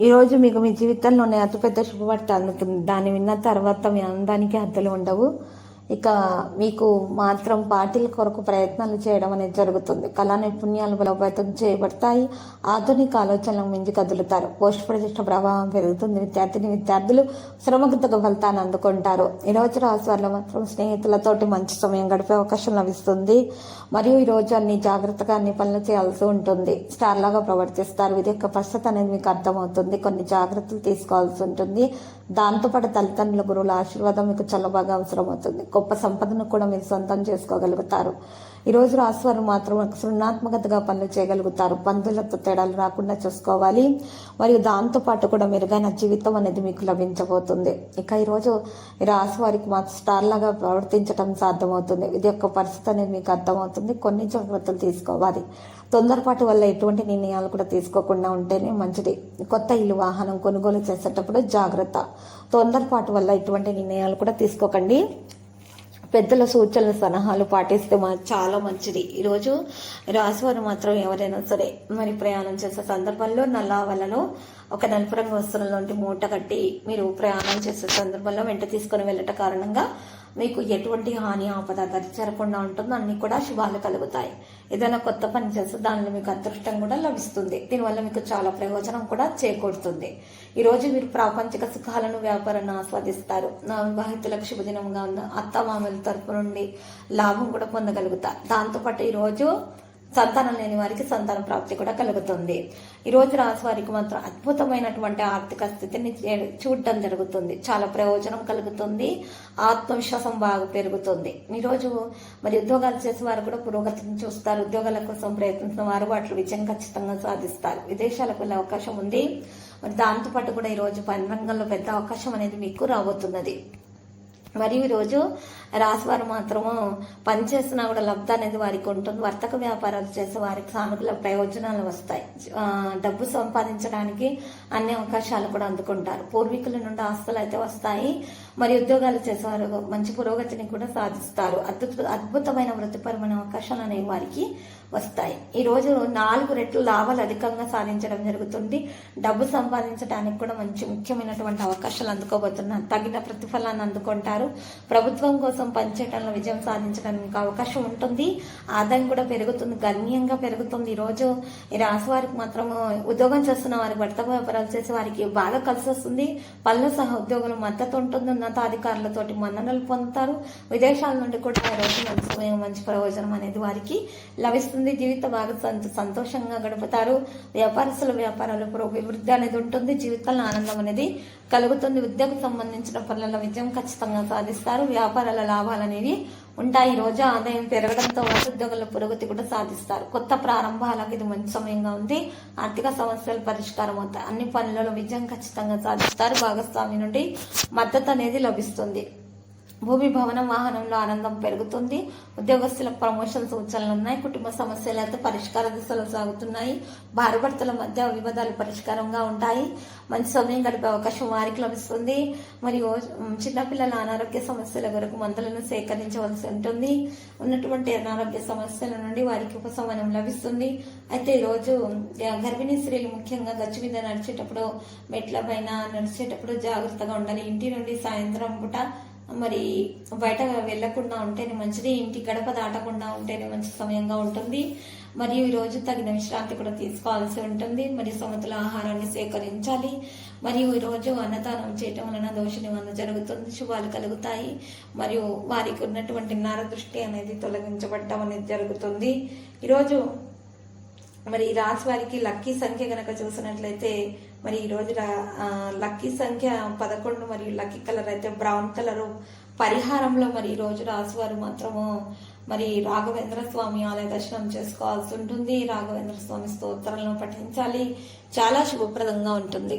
ఈరోజు మీకు మీ జీవితంలోనే అతిపెద్ద శుభవార్త అందుతుంది దాన్ని విన్న తర్వాత మీ ఆనందానికి హద్దులు ఉండవు. ఇక మీకు మాత్రం పార్టీల కొరకు ప్రయత్నాలు చేయడం అనేది జరుగుతుంది. కళా నైపుణ్యాలు బలోపేతం చేయబడతాయి. ఆధునిక ఆలోచనలకు మించి కదులుతారు. పోస్ట్ ప్రతిష్ట ప్రభావం పెరుగుతుంది. విద్యార్థిని విద్యార్థులు శ్రమకు తగ్గ ఫలితాన్ని అందుకుంటారు ఈరోజు రాశి వారిలో మాత్రం స్నేహితులతోటి మంచి సమయం గడిపే అవకాశం లభిస్తుంది. మరియు ఈ రోజు అన్ని జాగ్రత్తగా అన్ని పనులు చేయాల్సి ఉంటుంది. స్టార్ లాగా ప్రవర్తిస్తారు. ఇది యొక్క పరిస్థితి అనేది మీకు అర్థమవుతుంది. కొన్ని జాగ్రత్తలు తీసుకోవాల్సి ఉంటుంది. దాంతోపాటు తల్లిదండ్రుల గురువుల ఆశీర్వాదం మీకు చాలా బాగా అవసరం అవుతుంది గొప్ప సంపదను కూడా మీరు సొంతం చేసుకోగలుగుతారు. ఈరోజు రోజు రాశివారు మాత్రం సృణాత్మకతగా పనులు చేయగలుగుతారు. పందులతో తేడాలు రాకుండా చూసుకోవాలి. మరియు దాంతోపాటు కూడా మెరుగైన జీవితం అనేది మీకు లభించబోతుంది. ఇక ఈరోజు ఈ రాశి వారికి మాత్రం స్టార్ లాగా ప్రవర్తించడం సాధ్యమవుతుంది. ఇది యొక్క పరిస్థితి అనేది మీకు అర్థమవుతుంది. కొన్ని జాగ్రత్తలు తీసుకోవాలి. తొందరపాటు వల్ల ఎటువంటి నిర్ణయాలు కూడా తీసుకోకుండా ఉంటేనే మంచిది. కొత్త ఇల్లు వాహనం కొనుగోలు చేసేటప్పుడు జాగ్రత్త. తొందరపాటు వల్ల ఎటువంటి నిర్ణయాలు కూడా తీసుకోకండి. పెద్దల సూచనలు సలహాలు పాటిస్తే మా చాలా మంచిది. ఈరోజు రాశివారు మాత్రం ఎవరైనా సరే మరి ప్రయాణం చేసే సందర్భంలో నల్లావలలో ఒక నలుపు రంగు వస్తువులలోంటి మూట కట్టి మీరు ప్రయాణం చేసే సందర్భంలో వెంట తీసుకొని వెళ్ళట కారణంగా మీకు ఎటువంటి హాని ఆపద దరి జరగకుండా ఉంటుందో అన్ని కూడా శుభాలు కలుగుతాయి. ఏదైనా కొత్త పని చేస్తే దానిలో మీకు అదృష్టం కూడా లభిస్తుంది. దీనివల్ల మీకు చాలా ప్రయోజనం కూడా చేకూరుతుంది. ఈరోజు మీరు ప్రాపంచిక సుఖాలను వ్యాపారాన్ని ఆస్వాదిస్తారు. నా వివాహితులకు శుభదినంగా ఉన్న అత్తమామల తరపు నుండి లాభం కూడా పొందగలుగుతారు. దాంతోపాటు ఈరోజు సంతానం లేని వారికి సంతాన ప్రాప్తి కూడా కలుగుతుంది. ఈ రోజు రాశి వారికి మాత్రం అద్భుతమైనటువంటి ఆర్థిక స్థితిని చూడటం చూడడం జరుగుతుంది. చాలా ప్రయోజనం కలుగుతుంది. ఆత్మవిశ్వాసం బాగా పెరుగుతుంది. ఈరోజు మరి ఉద్యోగాలు చేసే వారు కూడా పురోగతిని చూస్తారు. ఉద్యోగాల కోసం ప్రయత్నిస్తున్న వారు వాటిలో విజయం ఖచ్చితంగా సాధిస్తారు. విదేశాలకు వెళ్ళే అవకాశం ఉంది. మరి దాంతోపాటు కూడా ఈ రోజు పని రంగంలో పెద్ద అవకాశం అనేది మీకు రాబోతున్నది. మరియు ఈరోజు రాశివారు మాత్రము పనిచేసినా కూడా లబ్ధ అనేది వారికి ఉంటుంది. వర్తక వ్యాపారాలు చేసే వారికి సానుకూల ప్రయోజనాలు వస్తాయి. డబ్బు సంపాదించడానికి అన్ని అవకాశాలు కూడా అందుకుంటారు. పూర్వీకుల నుండి ఆస్తులు అయితే వస్తాయి. మరి ఉద్యోగాలు చేసేవారు మంచి పురోగతిని కూడా సాధిస్తారు. అద్భుత అద్భుతమైన వృత్తిపరమైన అవకాశాలు అనేవి వారికి వస్తాయి. ఈ రోజు నాలుగు రెట్లు లాభాలు అధికంగా సాధించడం జరుగుతుంది. డబ్బు సంపాదించడానికి కూడా మంచి ముఖ్యమైనటువంటి అవకాశాలు అందుకోబోతున్నారు. తగిన ప్రతిఫలాన్ని అందుకుంటారు. ప్రభుత్వం కోసం పనిచేయడంలో విజయం సాధించడానికి అవకాశం ఉంటుంది. ఆదాయం కూడా పెరుగుతుంది. గణనీయంగా పెరుగుతుంది. ఈ రోజు ఈ రాశి వారికి మాత్రం ఉద్యోగం చేస్తున్న వారికి భర్త వ్యాపారాలు చేసే వారికి బాగా కలిసి వస్తుంది. పనులు సహా ఉద్యోగులు మద్దతు ఉంటుంది. ఉన్నతాధికారులతోటి మన్ననలు పొందుతారు. విదేశాల నుండి కూడా ఆ రోజు మంచి సమయం మంచి ప్రయోజనం అనేది వారికి లభిస్తుంది. జీవిత బాగా సంతోషంగా గడుపుతారు. వ్యాపారస్తుల వ్యాపారాలు అభివృద్ధి అనేది ఉంటుంది. జీవితంలో ఆనందం అనేది కలుగుతుంది. విద్యకు సంబంధించిన పనులలో విజయం ఖచ్చితంగా సాధిస్తారు. వ్యాపారాల లాభాలు అనేవి ఉంటాయి ఈ రోజు ఆదాయం పెరగడంతో పాటు ఉద్యోగుల పురోగతి కూడా సాధిస్తారు. కొత్త ప్రారంభాలకు ఇది మంచి సమయంగా ఉంది. ఆర్థిక సమస్యలు పరిష్కారం అవుతాయి. అన్ని పనులలో విజయం ఖచ్చితంగా సాధిస్తారు. భాగస్వామి నుండి మద్దతు అనేది లభిస్తుంది. భూమి భవనం వాహనంలో ఆనందం పెరుగుతుంది. ఉద్యోగస్తుల ప్రమోషన్ సూచనలు ఉన్నాయి. కుటుంబ సమస్యలతో పరిష్కార దిశలో సాగుతున్నాయి. భార్యభర్తల మధ్య వివాదాలు పరిష్కారంగా ఉంటాయి. మంచి సమయం గడిపే అవకాశం వారికి లభిస్తుంది. మరియు చిన్నపిల్లల అనారోగ్య సమస్యల వరకు మందులను సేకరించవలసి ఉంటుంది. ఉన్నటువంటి అనారోగ్య సమస్యల నుండి వారికి ఉపశమనం లభిస్తుంది. అయితే ఈరోజు గర్భిణీ స్త్రీలు ముఖ్యంగా గచ్చు మీద నడిచేటప్పుడు మెట్ల పైన నడిచేటప్పుడు జాగ్రత్తగా ఉండాలి. ఇంటి నుండి సాయంత్రం పూట మరి బయట వెళ్ళకుండా ఉంటేనే మంచిది ఇంటి గడప దాటకుండా ఉంటేనే మంచి సమయంగా ఉంటుంది. మరియు ఈ రోజు తగిన విశ్రాంతి కూడా తీసుకోవాల్సి ఉంటుంది. మరియు సమతుల ఆహారాన్ని సేకరించాలి. మరియు ఈరోజు అన్నదానం చేయటం వలన దోష నివారణ జరుగుతుంది. శుభాలు కలుగుతాయి. మరియు వారికి ఉన్నటువంటి నరదృష్టి అనేది తొలగించబడటం అనేది జరుగుతుంది. ఈరోజు మరి ఈ రాశి వారికి లక్కీ సంఖ్య కనుక చూసినట్లయితే మరి ఈ రోజు లక్కీ సంఖ్య పదకొండు మరియు లక్కీ కలర్ అయితే బ్రౌన్ కలర్ పరిహారంలో మరి ఈ రోజు రాశి వారు మాత్రము మరి రాఘవేంద్ర స్వామి ఆలయ దర్శనం చేసుకోవాల్సి ఉంటుంది. రాఘవేంద్ర స్వామి స్తోత్రాలను పఠించాలి. చాలా శుభప్రదంగా ఉంటుంది.